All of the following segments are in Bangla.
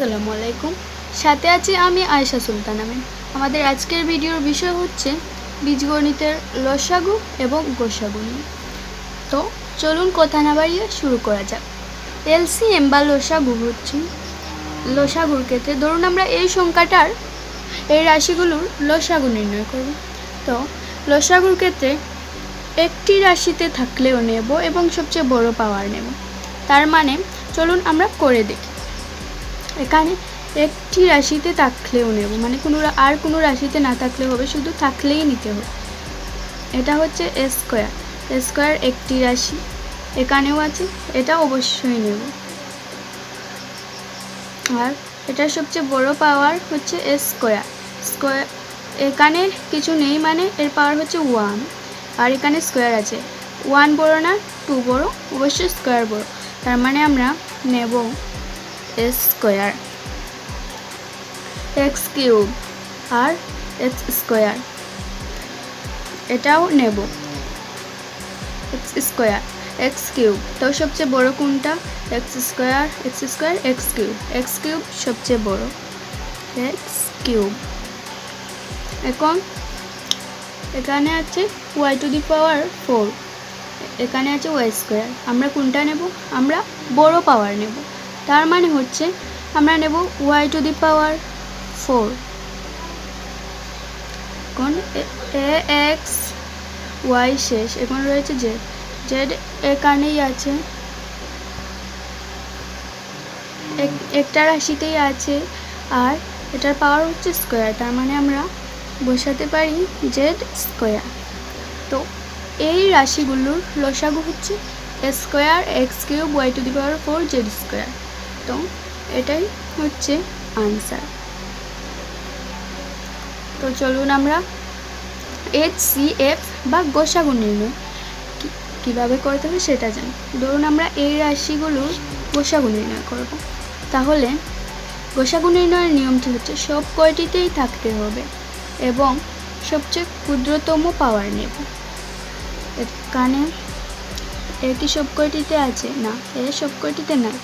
আসসালামু আলাইকুম। সাথে আছি আমি আয়েশা সুলতান আমিন আমাদের আজকের ভিডিওর বিষয় হচ্ছে বীজগণিতের লসাগু এবং গোসাগু নিয়ে। তো চলুন কথা না বাড়িয়ে শুরু করা যাক। এলসিএম বা লসাগু হচ্ছে। লসাগুর ক্ষেত্রে ধরুন আমরা এই সংখ্যাটার, এই রাশিগুলোর লসাগু নির্ণয় করব। তো লসাগুর ক্ষেত্রে একটি রাশিতে থাকলেও নেব এবং সবচেয়ে বড় পাওয়ার নেব। তার মানে চলুন আমরা করে দেখি। এখানে একটি রাশিতে থাকলেও নেব। মানে কোনো আর কোনো রাশিতে না থাকলে হবে, শুধু থাকলেই নিতে হবে। এটা হচ্ছে স্কোয়ার স্কোয়ার একটি রাশি। এখানেও আছে, এটা অবশ্যই নেব। আর এটার সবচেয়ে বড় পাওয়ার হচ্ছে স্কোয়ার স্কোয়ার এখানে কিছু নেই মানে এর পাওয়ার হচ্ছে ওয়ান আর এখানে স্কোয়ার আছে। ওয়ান বড় না টু বড়? অবশ্যই স্কোয়ার বড়। তার মানে আমরা নেব স্কোয়ার। এক্স কিউব আর এক্স স্কোয়ার। এটাও নেব। X square. X cube. তো সবচেয়ে বড় কোনটা? X square x square, x cube. X cube সবচেয়ে বড়। X cube. এখন এখানে আছে y to the power four. এখানে আছে ওয়াই স্কোয়ার। আমরা কোনটা নেব? আমরা বড় পাওয়ার নেব। তার মানে হচ্ছে আমরা নেব y to the power four এখন এ এক্স, ওয়াই শেষ। এখন রয়েছে জেড। জেড এখানেই আছে। এক- একটা রাশিতেই আছে। আর এটার পাওয়ার হচ্ছে স্কোয়ার তার মানে আমরা বসাতে পারি জেড স্কোয়ার তো এই রাশিগুলোর লসাগু হচ্ছে square x cube, y to the power four, z square. তো এটাই হচ্ছে আনসার তো চলুন আমরা এইচ সি এফ বা গোসাগু নির্ণয় কীভাবে করতে হবে সেটা জানি। ধরুন আমরা এই রাশিগুলোর গোসাগু নির্ণয় করব। তাহলে গোসাগু নির্ণয়ের নিয়মটি হচ্ছে সব কয়টিতেই থাকতে হবে এবং সবচেয়ে ক্ষুদ্রতম পাওয়ার নেব। এখানে এ কি সব কয়টিতে আছে? না, এ সব কয়টিতে নাই।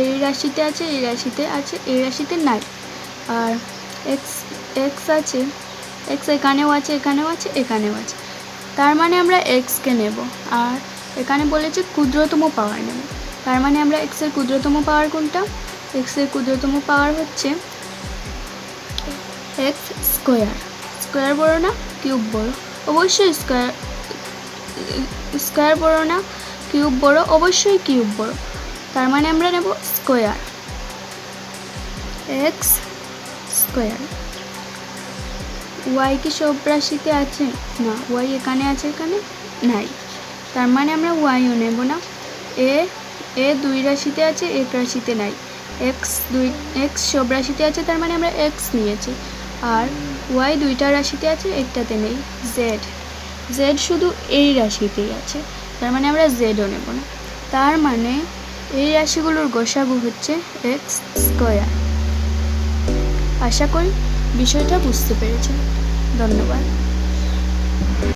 এই রাশিতে আছে, এই রাশিতে আছে, এই রাশিতে নাই। আর এক্স এক্স আছে এক্স এখানেও আছে এখানেও আছে এখানেও আছে। তার মানে আমরা এক্সকে নেব। আর এখানে বলেছে ক্ষুদ্রতম পাওয়ার নেব। তার মানে আমরা এক্সের ক্ষুদ্রতম পাওয়ার কোনটা? এক্সের ক্ষুদ্রতম পাওয়ার হচ্ছে এক্স স্কোয়ার। স্কোয়ার বড় না, কিউব বড়? অবশ্যই স্কোয়ার স্কোয়ার বড় না, কিউব বড়, অবশ্যই কিউব বড়। তার মানে আমরা নেব স্কোয়ার। X square. ওয়াই কি সব রাশিতে আছে? না ওয়াই এখানে আছে, এখানে নাই। তার মানে আমরা ওয়াইও নেব না। এ এ দুই রাশিতে আছে, এক রাশিতে নাই। এক্স দুই এক্স সব রাশিতে আছে, তার মানে আমরা এক্স নিয়েছি। আর ওয়াই দুইটা রাশিতে আছে, একটাতে নেই। জেড জেড শুধু এই রাশিতেই আছে। তার মানে আমরা জেডও নেব না। তার মানে এই রাশিগুলোর গোসাগু হচ্ছে এক্স স্কোয়ার আশা করি বিষয়টা বুঝতে পেরেছেন। ধন্যবাদ।